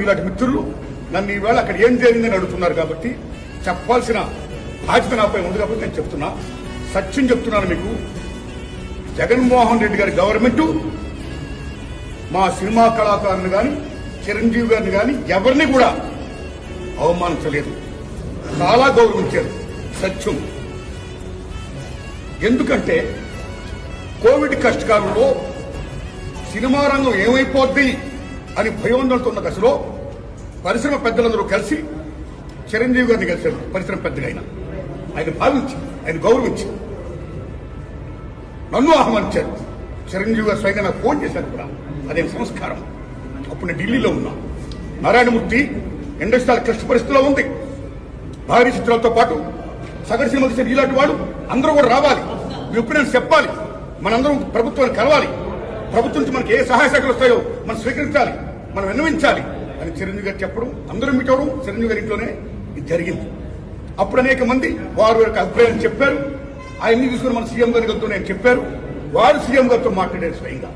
మీలాంటి మిత్రులు నన్ను ఈవేళ అక్కడ ఏం జరిగిందని అడుగుతున్నారు కాబట్టి చెప్పాల్సిన బాధ్యత నాపై ఉంది కాబట్టి నేను చెప్తున్నా. సత్యం చెప్తున్నాను మీకు. జగన్మోహన్ రెడ్డి గారి గవర్నమెంట్ మా సినిమా కళాకారులు కానీ చిరంజీవి గారిని కానీ ఎవరిని కూడా అవమానించలేదు. చాలా గౌరవించారు. సత్యం. ఎందుకంటే కోవిడ్ కష్టకాలంలో సినిమా రంగం ఏమైపోద్ది? అని భయోందలతో ఉన్న దశలో పరిశ్రమ పెద్దలందరూ కలిసి చిరంజీవి గారిని కలిశారు. పరిశ్రమ పెద్దగా ఆయన ఆయన భావించి ఆయన గౌరవించి నన్ను ఆహ్వానించారు. చిరంజీవి గారు స్వయంగా నాకు ఫోన్ చేశారు కూడా. అదే సంస్కారం. అప్పుడు నేను ఢిల్లీలో ఉన్నా. నారాయణమూర్తి ఇండస్ట్రియల్ క్లిష్ట పరిస్థితిలో ఉంది. భారీ చిత్రాలతో పాటు సగటు సినిమా తీసిన ఇలాంటి వాడు అందరూ కూడా రావాలి. మీ ఒపీనియన్స్ చెప్పాలి. మనందరం ప్రభుత్వాన్ని కలవాలి. ప్రభుత్వం నుంచి మనకి ఏ సహాయ శాఖలు వస్తాయో మనం స్వీకరించాలి. మనం విన్నవించాలి అని చిరంజీవి గారు చెప్పడం అందరూ మిటవడం చిరంజీవి గారి ఇంట్లోనే ఇది జరిగింది. అప్పుడు అనేక మంది వారు యొక్క అభిప్రాయం చెప్పారు. ఆయన్ని తీసుకుని మన సీఎం గారి గారితో నేను చెప్పారు. వారు సీఎం గారితో మాట్లాడారు స్వయంగా.